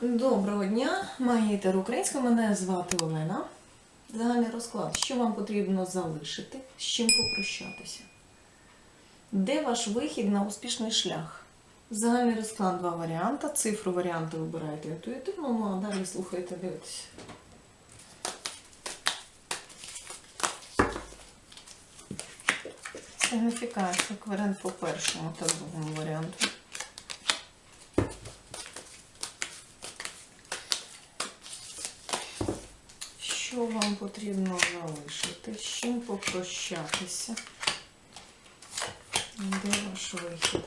Доброго дня, магітер українська. Мене звати Олена. Загальний розклад. Що вам потрібно залишити, з чим попрощатися? Де ваш вихід на успішний шлях? Загальний розклад два варіанти. Цифру варіанти вибираєте інтуїтивно, ну а далі слухайте, дивитесь. Сигніфікація кварент по першому та другому варіанту. Що вам потрібно залишити? З чим попрощатися? Де ваш вихід?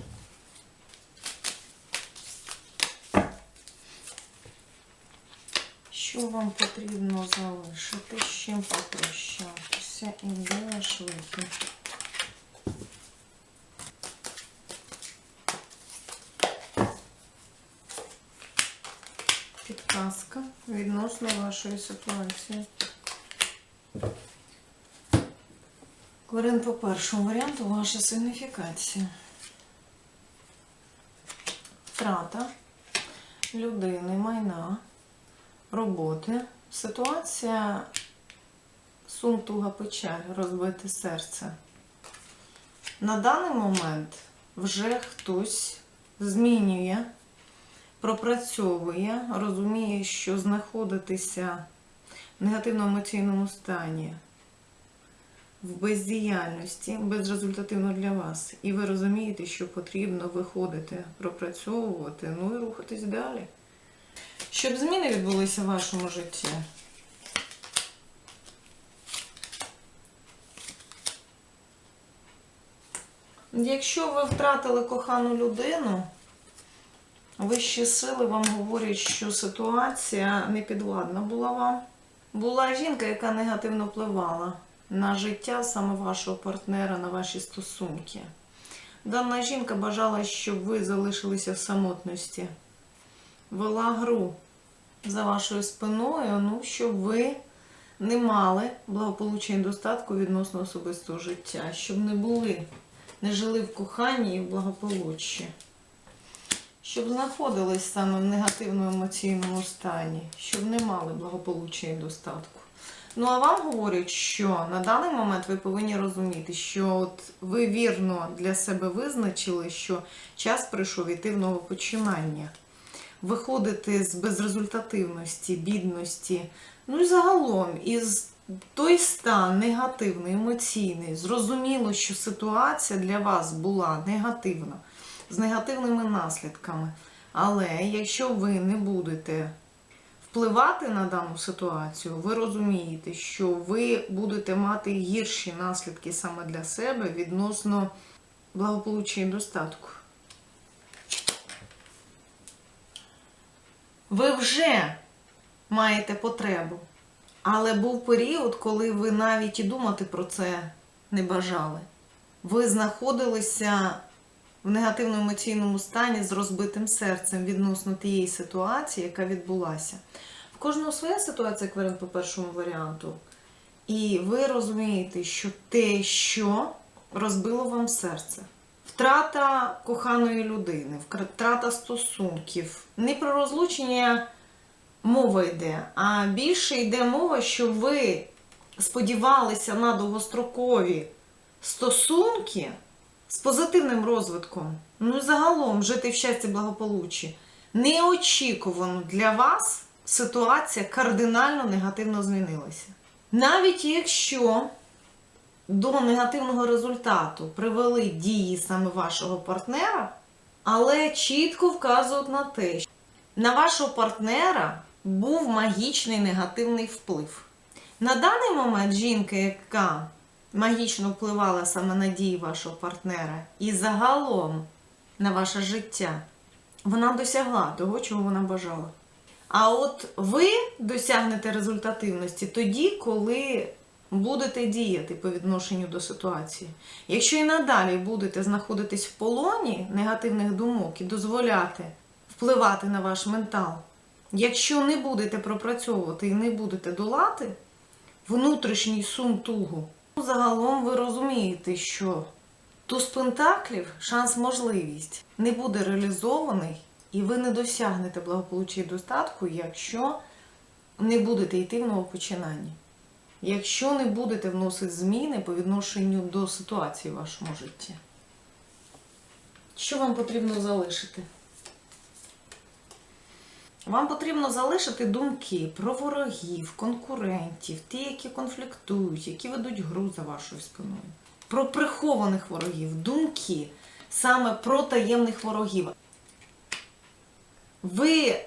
Що вам потрібно залишити? З чим попрощатися? І де ваш вихід? Відносно вашої ситуації. Кварин по першому варіанту ваша сигніфікація. Втрата людини, майна, роботи. Ситуація сум, туга, печаль, розбите серце. На даний момент вже хтось змінює пропрацьовує, розуміє, що знаходитися в негативно-емоційному стані, в бездіяльності, безрезультативно для вас. І ви розумієте, що потрібно виходити, пропрацьовувати, ну і рухатись далі. Щоб зміни відбулися в вашому житті. Якщо ви втратили кохану людину, Вищі сили вам говорять, що ситуація непідвладна була вам. Була жінка, яка негативно впливала на життя саме вашого партнера, на ваші стосунки. Дана жінка бажала, щоб ви залишилися в самотності. Вела гру за вашою спиною, ну, щоб ви не мали благополуччя і достатку відносно особистого життя, щоб не були, не жили в коханні і в благополуччі щоб знаходились саме в негативному емоційному стані, щоб не мали благополуччя і достатку. Ну а вам говорять, що на даний момент ви повинні розуміти, що от ви вірно для себе визначили, що час прийшов іти в новопочинання, виходити з безрезультативності, бідності, ну і загалом із той стан негативний, емоційний. Зрозуміло, що ситуація для вас була негативна з негативними наслідками. Але якщо ви не будете впливати на дану ситуацію, ви розумієте, що ви будете мати гірші наслідки саме для себе відносно благополуччя і достатку. Ви вже маєте потребу. Але був період, коли ви навіть і думати про це не бажали. Ви знаходилися в негативному емоційному стані з розбитим серцем відносно тієї ситуації, яка відбулася. В кожного своя ситуація кварен по першому варіанту. І ви розумієте, що те, що розбило вам серце. Втрата коханої людини, втрата стосунків. Не про розлучення мова йде, а більше йде мова, що ви сподівалися на довгострокові стосунки з позитивним розвитком, ну і загалом жити в щасті благополуччі, неочікувано для вас ситуація кардинально негативно змінилася. Навіть якщо до негативного результату привели дії саме вашого партнера, але чітко вказують на те, що на вашого партнера був магічний негативний вплив. На даний момент жінка, яка магічно впливала саме на дії вашого партнера і загалом на ваше життя, вона досягла того, чого вона бажала. А от ви досягнете результативності тоді, коли будете діяти по відношенню до ситуації. Якщо і надалі будете знаходитись в полоні негативних думок і дозволяти впливати на ваш ментал, якщо не будете пропрацьовувати і не будете долати внутрішній сум тугу, Загалом ви розумієте, що туз пентаклів, шанс можливість не буде реалізований І ви не досягнете благополуччя і достатку, якщо не будете йти в новопочинання. Якщо не будете вносити зміни по відношенню до ситуації в вашому житті. Що вам потрібно залишити? Вам потрібно залишити думки про ворогів, конкурентів, ті, які конфліктують, які ведуть гру за вашою спиною. Про прихованих ворогів, думки саме про таємних ворогів. Ви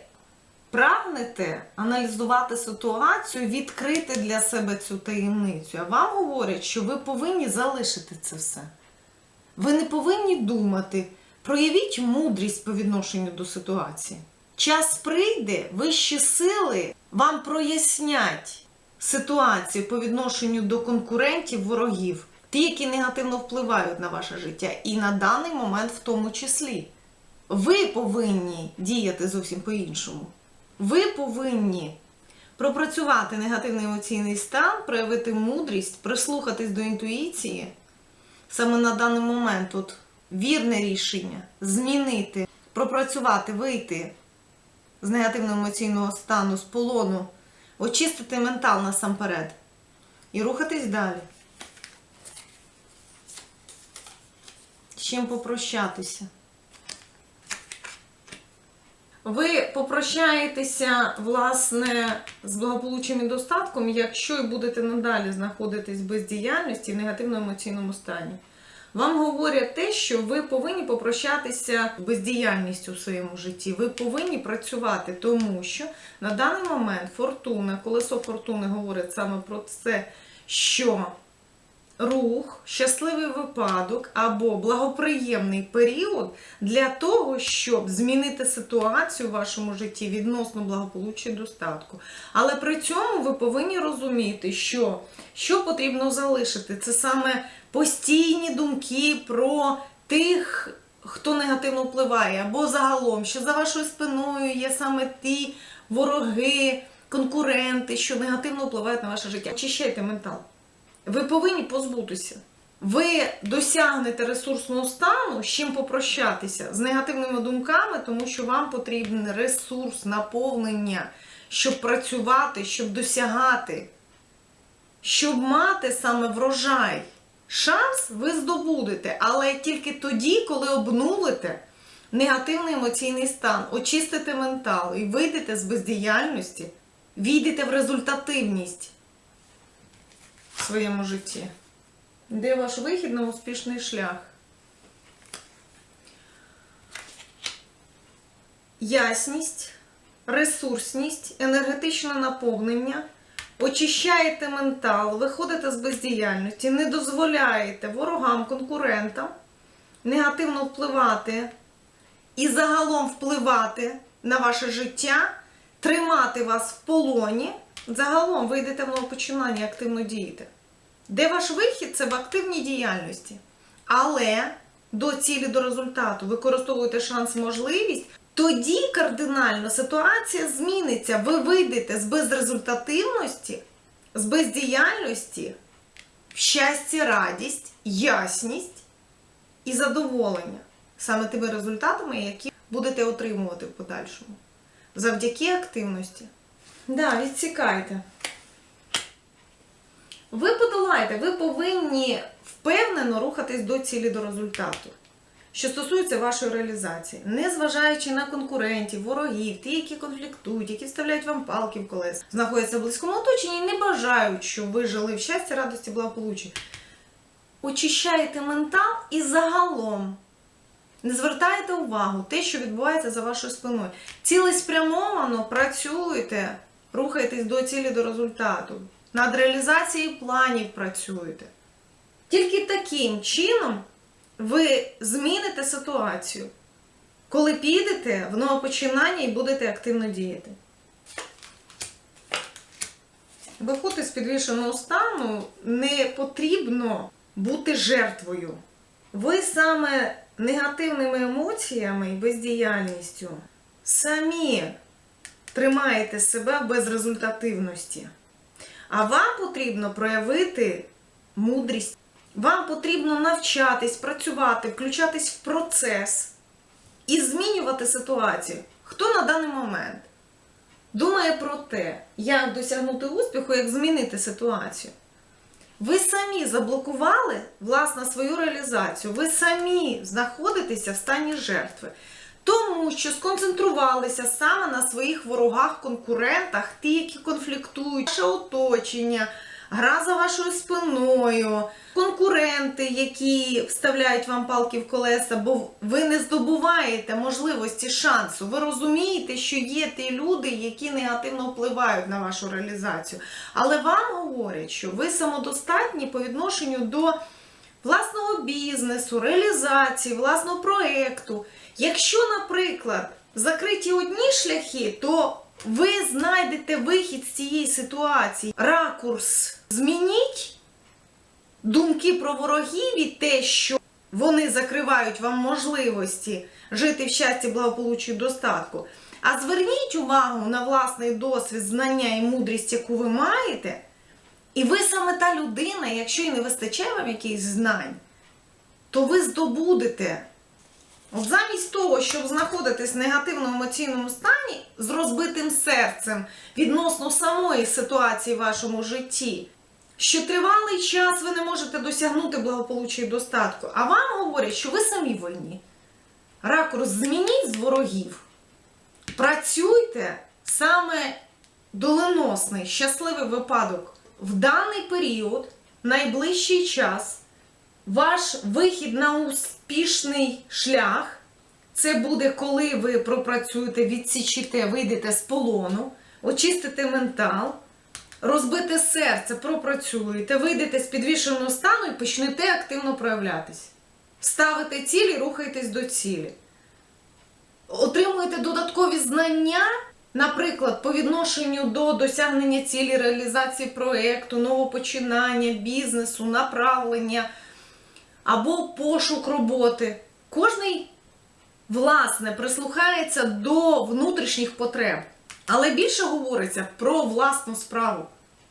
прагнете аналізувати ситуацію, відкрити для себе цю таємницю. А вам говорять, що ви повинні залишити це все. Ви не повинні думати. Проявіть мудрість по відношенню до ситуації. Час прийде, вищі сили вам прояснять ситуацію по відношенню до конкурентів, ворогів, ті, які негативно впливають на ваше життя, і на даний момент в тому числі. Ви повинні діяти зовсім по-іншому. Ви повинні пропрацювати негативний емоційний стан, проявити мудрість, прислухатись до інтуїції. Саме на даний момент от вірне рішення змінити, пропрацювати, вийти з негативного емоційного стану, з полону, очистити ментал насамперед і рухатись далі. З чим попрощатися? Ви попрощаєтеся, власне, з благополуччям і достатком, якщо і будете надалі знаходитись в бездіяльності в негативному емоційному стані. Вам говорять те, що ви повинні попрощатися бездіяльністю в своєму житті. Ви повинні працювати, тому що на даний момент фортуна, колесо фортуни говорить саме про це, що рух, щасливий випадок або благоприємний період для того, щоб змінити ситуацію в вашому житті відносно благополуччя і достатку. Але при цьому ви повинні розуміти, що, що потрібно залишити. Це саме постійні думки про тих, хто негативно впливає, або загалом, що за вашою спиною є саме ті вороги, конкуренти, що негативно впливають на ваше життя. Очищайте ментал. Ви повинні позбутися. Ви досягнете ресурсного стану, з чим попрощатися з негативними думками, тому що вам потрібен ресурс, наповнення, щоб працювати, щоб досягати, щоб мати саме врожай. Шанс ви здобудете, але тільки тоді, коли обнулите негативний емоційний стан, очистите ментал і вийдете з бездіяльності, війдете в результативність своєму житті. Де ваш вихід на успішний шлях? Ясність, ресурсність, енергетичне наповнення. Очищаєте ментал, виходите з бездіяльності, не дозволяєте ворогам, конкурентам негативно впливати і загалом впливати на ваше життя, тримати вас в полоні. Загалом ви йдете в новопочинання, активно дієте. Де ваш вихід? Це в активній діяльності. Але до цілі, до результату використовуєте шанс, можливість, тоді кардинально ситуація зміниться. Ви вийдете з безрезультативності, з бездіяльності в щастя, радість, ясність і задоволення саме тими результатами, які будете отримувати в подальшому. Завдяки активності. Да, відсікайте. Ви подолаєте, ви повинні впевнено рухатись до цілі, до результату. Що стосується вашої реалізації, незважаючи на конкурентів, ворогів, ті, які конфліктують, які вставляють вам палки в колеса, знаходяться в близькому оточенні і не бажають, щоб ви жили в щасті, радості, благополуччі. Очищаєте ментал і загалом не звертаєте увагу те, що відбувається за вашою спиною. Цілеспрямовано працюєте, рухаєтесь до цілі, до результату. Над реалізацією планів працюєте. Тільки таким чином ви зміните ситуацію, коли підете в новопочинання і будете активно діяти. Виходити з підвішеного стану не потрібно бути жертвою. Ви саме негативними емоціями і бездіяльністю самі тримаєте себе в безрезультативності. А вам потрібно проявити мудрість. Вам потрібно навчатись, працювати, включатись в процес і змінювати ситуацію. Хто на даний момент думає про те, як досягнути успіху, як змінити ситуацію? Ви самі заблокували власне свою реалізацію. Ви самі знаходитеся в стані жертви. Тому що сконцентрувалися саме на своїх ворогах, конкурентах, ті, які конфліктують, ваше оточення, гра за вашою спиною, конкуренти, які вставляють вам палки в колеса, бо ви не здобуваєте можливості шансу. Ви розумієте, що є ті люди, які негативно впливають на вашу реалізацію. Але вам говорять, що ви самодостатні по відношенню до власного бізнесу, реалізації, власного проекту. Якщо, наприклад, закриті одні шляхи, то ви знайдете вихід з цієї ситуації. Ракурс змініть думки про ворогів і те, що вони закривають вам можливості жити в щасті, благополуччі, достатку. А зверніть увагу на власний досвід, знання і мудрість, яку ви маєте. І ви саме та людина, якщо і не вистачає вам якихось знань, то ви здобудете. От замість того, щоб знаходитись в негативному емоційному стані з розбитим серцем відносно самої ситуації в вашому житті, що тривалий час ви не можете досягнути благополуччя і достатку, а вам говорять, що ви самі винні. Ракурс змініть з ворогів. Працюйте саме доленосний, щасливий випадок в даний період, найближчий час, ваш вихід на успішний шлях. Це буде, коли ви пропрацюєте, відсічите, вийдете з полону, очистите ментал, розбите серце, пропрацюєте, вийдете з підвішеного стану і почнете активно проявлятись. Ставите цілі, рухаєтесь до цілі. Отримуєте додаткові знання, наприклад, по відношенню до досягнення цілі реалізації проєкту, новопочинання, бізнесу, направлення або пошук роботи. Кожний, власне, прислухається до внутрішніх потреб, але більше говориться про власну справу.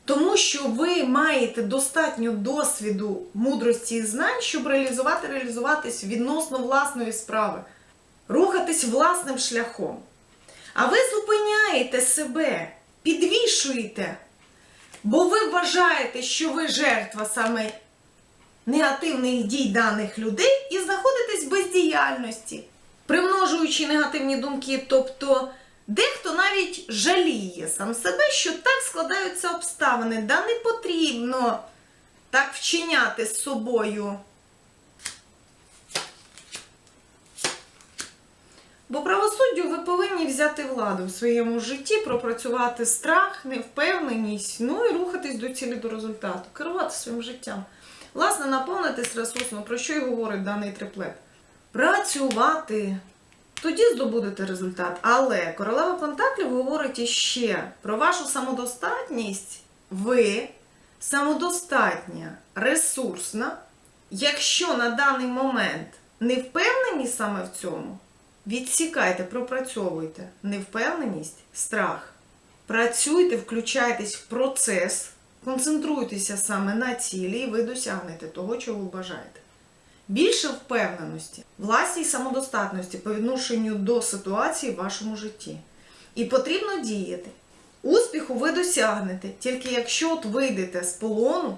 Тому що ви маєте достатньо досвіду, мудрості і знань, щоб реалізувати, реалізуватись відносно власної справи, рухатись власним шляхом. А ви зупиняєте себе, підвішуєте, бо ви вважаєте, що ви жертва саме негативних дій даних людей і знаходитесь в бездіяльності, примножуючи негативні думки. Тобто дехто навіть жаліє сам себе, що так складаються обставини, да не потрібно так вчиняти з собою. Бо правосуддю ви повинні взяти владу в своєму житті, пропрацювати страх, невпевненість, ну і рухатись до цілі до результату, керувати своїм життям. Власне, наповнитись ресурсно, про що й говорить даний триплет. Працювати. Тоді здобудете результат. Але королева Пентаклів говорить іще про вашу самодостатність. Ви самодостатня, ресурсна. Якщо на даний момент не впевнені саме в цьому, відсікайте, пропрацьовуйте невпевненість, страх. Працюйте, включайтесь в процес, концентруйтеся саме на цілі, і ви досягнете того, чого бажаєте. Більше впевненості, власній самодостатності по відношенню до ситуації в вашому житті. І потрібно діяти. Успіху ви досягнете, тільки якщо от вийдете з полону,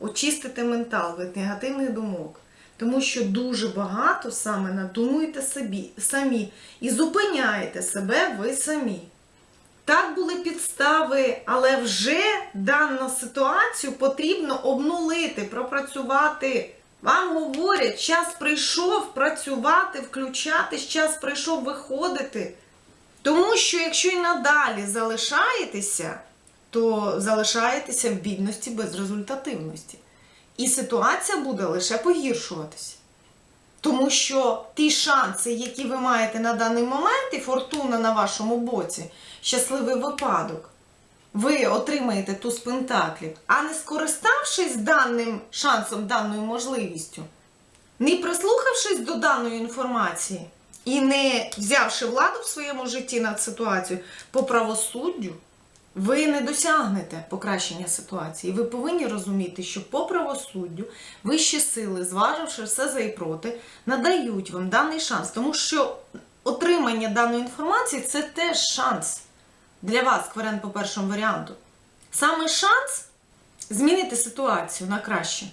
очистите ментал від негативних думок. Тому що дуже багато саме надумуєте собі, самі і зупиняєте себе ви самі. Так були підстави, але вже дану ситуацію потрібно обнулити, пропрацювати. Вам говорять, час прийшов працювати, включатись, час прийшов виходити. Тому що якщо і надалі залишаєтеся, то залишаєтеся в бідності безрезультативності. І ситуація буде лише погіршуватися. Тому що ті шанси, які ви маєте на даний момент, і фортуна на вашому боці, щасливий випадок, ви отримаєте ту з а не скориставшись даним шансом, даною можливістю, не прислухавшись до даної інформації і не взявши владу в своєму житті над ситуацією по правосуддю, ви не досягнете покращення ситуації. Ви повинні розуміти, що по правосуддю вищі сили, зваживши все за і проти, надають вам даний шанс, тому що отримання даної інформації це теж шанс для вас, кварен по першому варіанту. Саме шанс змінити ситуацію на краще.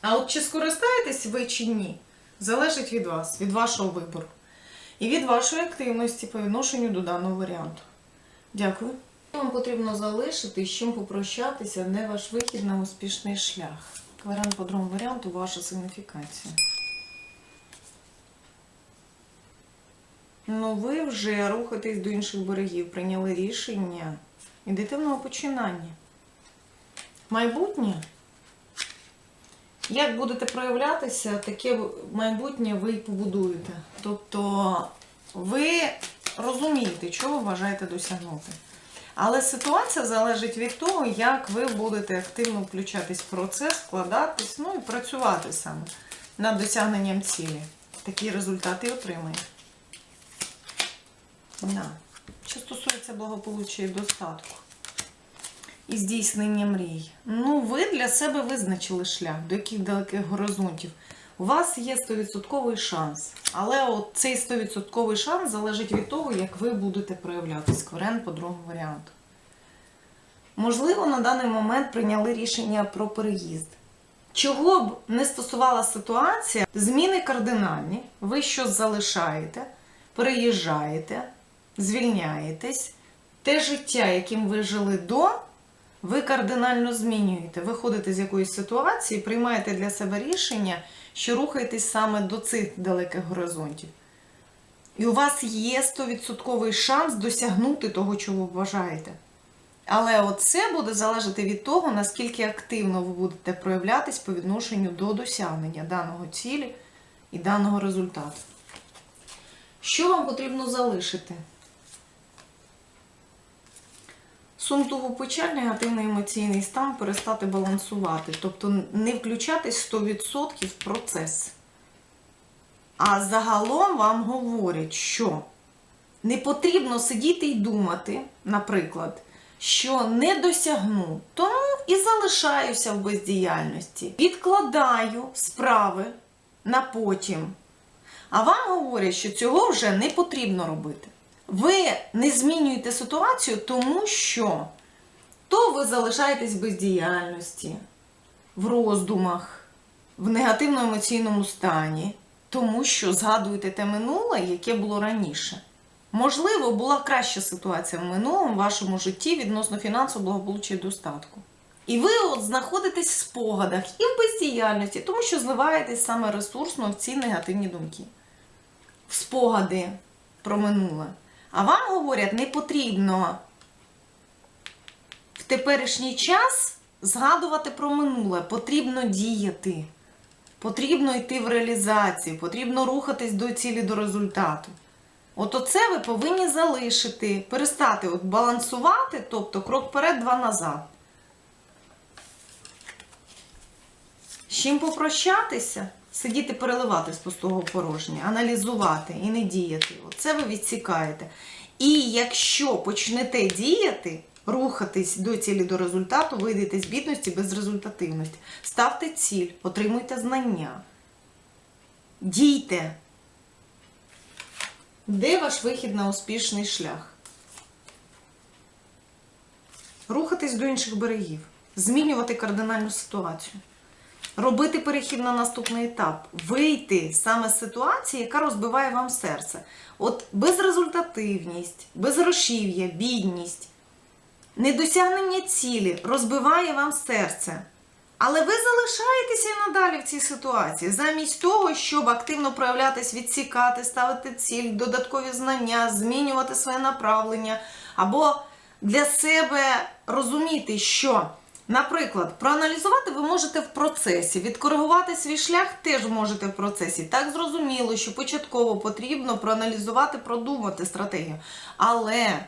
А от чи скористаєтесь ви чи ні, залежить від вас, від вашого вибору і від вашої активності по відношенню до даного варіанту. Дякую. Вам потрібно залишити, з чим попрощатися, де ваш вихід на успішний шлях. Кварен по другому варіанту ваша сигніфікація. Ну, ви вже рухаєтесь до інших берегів, прийняли рішення. Ідете в нове починання. Майбутнє. Як будете проявлятися, таке майбутнє ви і побудуєте. Тобто ви розумієте, чого ви бажаєте досягнути. Але ситуація залежить від того, як ви будете активно включатись в процес, вкладатись, ну і працювати саме над досягненням цілі. Такі результати і отримаєте. Да. Що стосується благополуччя і достатку і здійснення мрій. Ну, ви для себе визначили шлях, до яких далеких горизонтів. У вас є 100% шанс. Але от цей 100% шанс залежить від того, як ви будете проявлятись. Кварен по другому варіанту. Можливо, на даний момент прийняли рішення про переїзд. Чого б не стосувала ситуація, зміни кардинальні, ви щось залишаєте, переїжджаєте, звільняєтесь. Те життя, яким ви жили до, ви кардинально змінюєте. Виходите з якоїсь ситуації, приймаєте для себе рішення, що рухаєтесь саме до цих далеких горизонтів. І у вас є 100% шанс досягнути того, чого ви бажаєте. Але оце буде залежати від того, наскільки активно ви будете проявлятись по відношенню до досягнення даного цілі і даного результату. Що вам потрібно залишити? Сумтову печаль, негативний емоційний стан перестати балансувати, тобто не включатись 100% в процес. А загалом вам говорять, що не потрібно сидіти і думати, наприклад, що не досягну, тому і залишаюся в бездіяльності. Відкладаю справи на потім. А вам говорять, що цього вже не потрібно робити. Ви не змінюєте ситуацію, тому що то ви залишаєтесь в бездіяльності, в роздумах, в негативному емоційному стані, тому що згадуєте те минуле, яке було раніше. Можливо, була краща ситуація в минулому в вашому житті відносно фінансового благополуччя і достатку. І ви от знаходитесь в спогадах і в бездіяльності, тому що зливаєтесь саме ресурсно в ці негативні думки, в спогади про минуле. А вам говорять, не потрібно в теперішній час згадувати про минуле, потрібно діяти, потрібно йти в реалізацію, потрібно рухатись до цілі, до результату. От оце ви повинні залишити, перестати от балансувати, тобто крок вперед, два назад. З чим попрощатися? Сидіти переливати з пустого порожнє, аналізувати і не діяти. Оце ви відсікаєте. І якщо почнете діяти, рухатись до цілі до результату, вийдете з бідності без результативності. Ставте ціль, отримуйте знання. Дійте. Де ваш вихід на успішний шлях? Рухатись до інших берегів, змінювати кардинальну ситуацію. Робити перехід на наступний етап, вийти саме з ситуації, яка розбиває вам серце. От безрезультативність, безгрошів'я, бідність, недосягнення цілі розбиває вам серце. Але ви залишаєтеся надалі в цій ситуації, замість того, щоб активно проявлятись, відсікати, ставити ціль, додаткові знання, змінювати своє направлення, або для себе розуміти, що. Наприклад, проаналізувати ви можете в процесі, відкоригувати свій шлях теж можете в процесі. Так зрозуміло, що початково потрібно проаналізувати, продумати стратегію. Але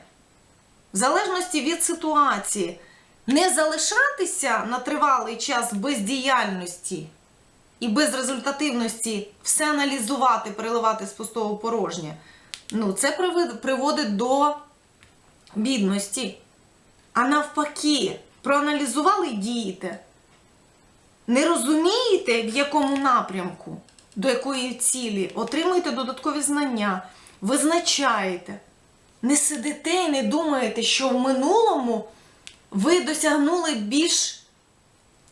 в залежності від ситуації, не залишатися на тривалий час без діяльності і без результативності, все аналізувати, переливати з пустого порожнє, ну, це приводить до бідності. А навпаки, проаналізували і дієте. Не розумієте, в якому напрямку? до якої цілі, отримуєте додаткові знання, визначаєте. Не сидите і не думаєте, що в минулому ви досягнули більш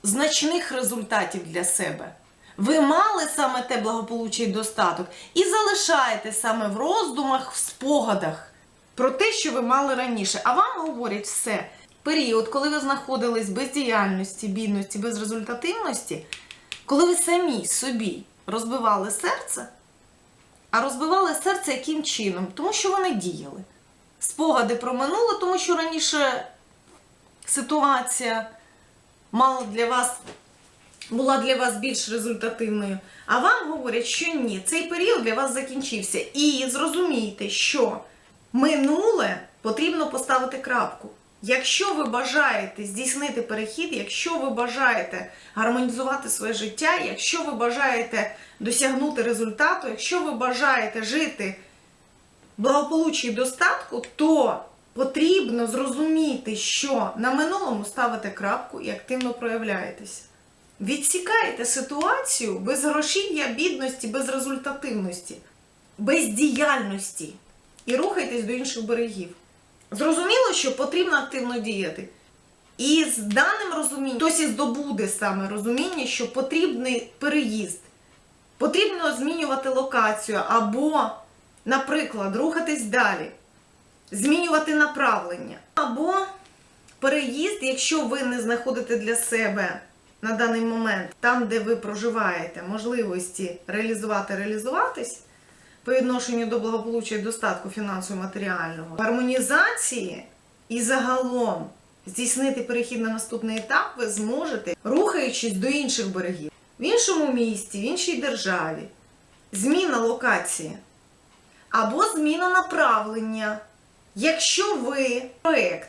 значних результатів для себе. Ви мали саме те благополуччя і достаток, і залишаєте саме в роздумах, в спогадах про те, що ви мали раніше. А вам говорять все. Період, коли ви знаходились без діяльності, бідності, без результативності, коли ви самі собі розбивали серце, а розбивали серце яким чином? Тому що вони діяли. Спогади про минуле, тому що раніше ситуація мала для вас була для вас більш результативною. А вам говорять, що ні, цей період для вас закінчився. І зрозумійте, що минуле потрібно поставити крапку. Якщо ви бажаєте здійснити перехід, якщо ви бажаєте гармонізувати своє життя, якщо ви бажаєте досягнути результату, якщо ви бажаєте жити в благополуччі і достатку, то потрібно зрозуміти, що на минулому ставите крапку і активно проявляєтеся. Відсікаєте ситуацію без грошів'я, бідності, без результативності, без діяльності і рухайтесь до інших берегів. Зрозуміло, що потрібно активно діяти. І з даним розумінням хтось і здобуде саме розуміння, що потрібний переїзд. Потрібно змінювати локацію або, наприклад, рухатись далі, змінювати направлення. Або переїзд, якщо ви не знаходите для себе на даний момент, там, де ви проживаєте, можливості реалізувати, реалізуватись по відношенню до благополуччя і достатку фінансово матеріального, гармонізації і загалом здійснити перехід на наступний етап ви зможете, рухаючись до інших берегів, в іншому місті, в іншій державі, зміна локації. Або зміна направлення. Якщо ви проєкт,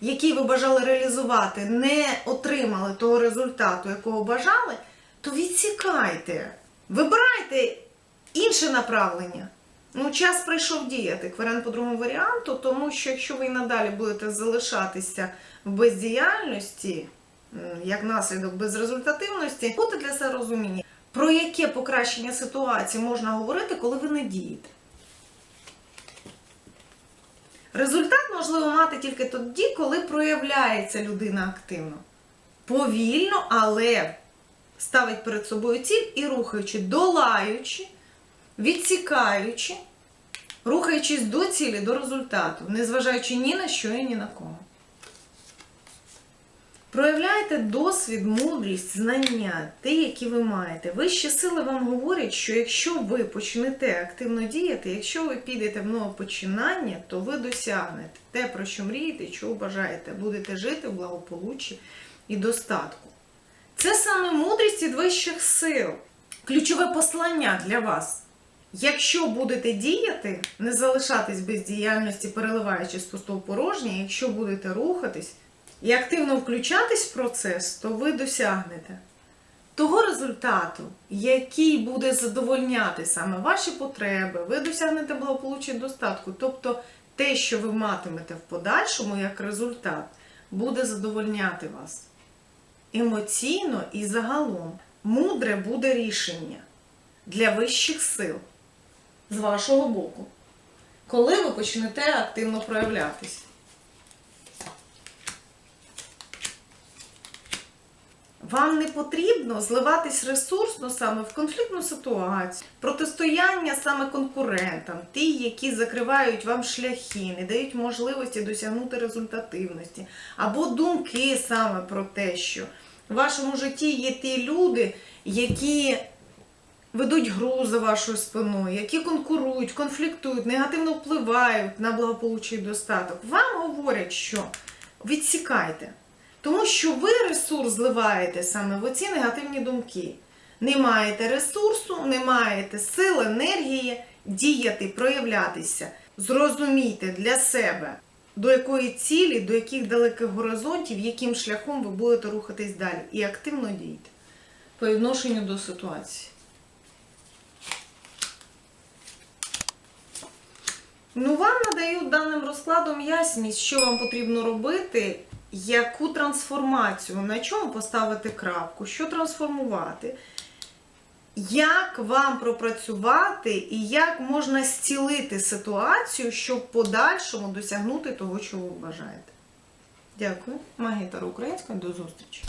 який ви бажали реалізувати, не отримали того результату, якого бажали, то відсікайте, вибирайте інше направлення. Ну, час прийшов діяти. Кварен по другому варіанту, тому що якщо ви і надалі будете залишатися в бездіяльності, як наслідок безрезультативності, буде для себе розуміння, про яке покращення ситуації можна говорити, коли ви не дієте. Результат можливо мати тільки тоді, коли проявляється людина активно. Повільно, але ставить перед собою ціль і рухаючи, долаючи, відсікаючи, рухаючись до цілі, до результату, незважаючи ні на що і ні на кого. Проявляйте досвід, мудрість, знання, те, які ви маєте. Вищі сили вам говорять, що якщо ви почнете активно діяти, якщо ви підете в нове починання, то ви досягнете те, про що мрієте, чого бажаєте. Будете жити в благополуччі і достатку. Це саме мудрість від вищих сил. Ключове послання для вас. Якщо будете діяти, не залишатись без діяльності, переливаючи з пустого порожнє, якщо будете рухатись і активно включатись в процес, то ви досягнете того результату, який буде задовольняти саме ваші потреби, ви досягнете благополуччя достатку. Тобто те, що ви матимете в подальшому як результат, буде задовольняти вас емоційно і загалом. Мудре буде рішення для вищих сил з вашого боку, коли ви почнете активно проявлятись. Вам не потрібно зливатись ресурсно саме в конфліктну ситуацію, протистояння саме конкурентам, ті, які закривають вам шляхи, не дають можливості досягнути результативності, або думки саме про те, що в вашому житті є ті люди, які ведуть гру за вашою спиною, які конкурують, конфліктують, негативно впливають на благополуччя і достаток. Вам говорять, що відсікайте. Тому що ви ресурс зливаєте саме в оці негативні думки. Не маєте ресурсу, не маєте сил, енергії діяти, проявлятися. Зрозумійте для себе, до якої цілі, до яких далеких горизонтів, яким шляхом ви будете рухатись далі. І активно дійте по відношенню до ситуації. Ну, вам надають даним розкладом ясність, що вам потрібно робити, яку трансформацію, на чому поставити крапку, що трансформувати. як вам пропрацювати і як можна зцілити ситуацію, щоб подальшому досягнути того, чого ви бажаєте. Дякую. Магія Таро Українська. До зустрічі.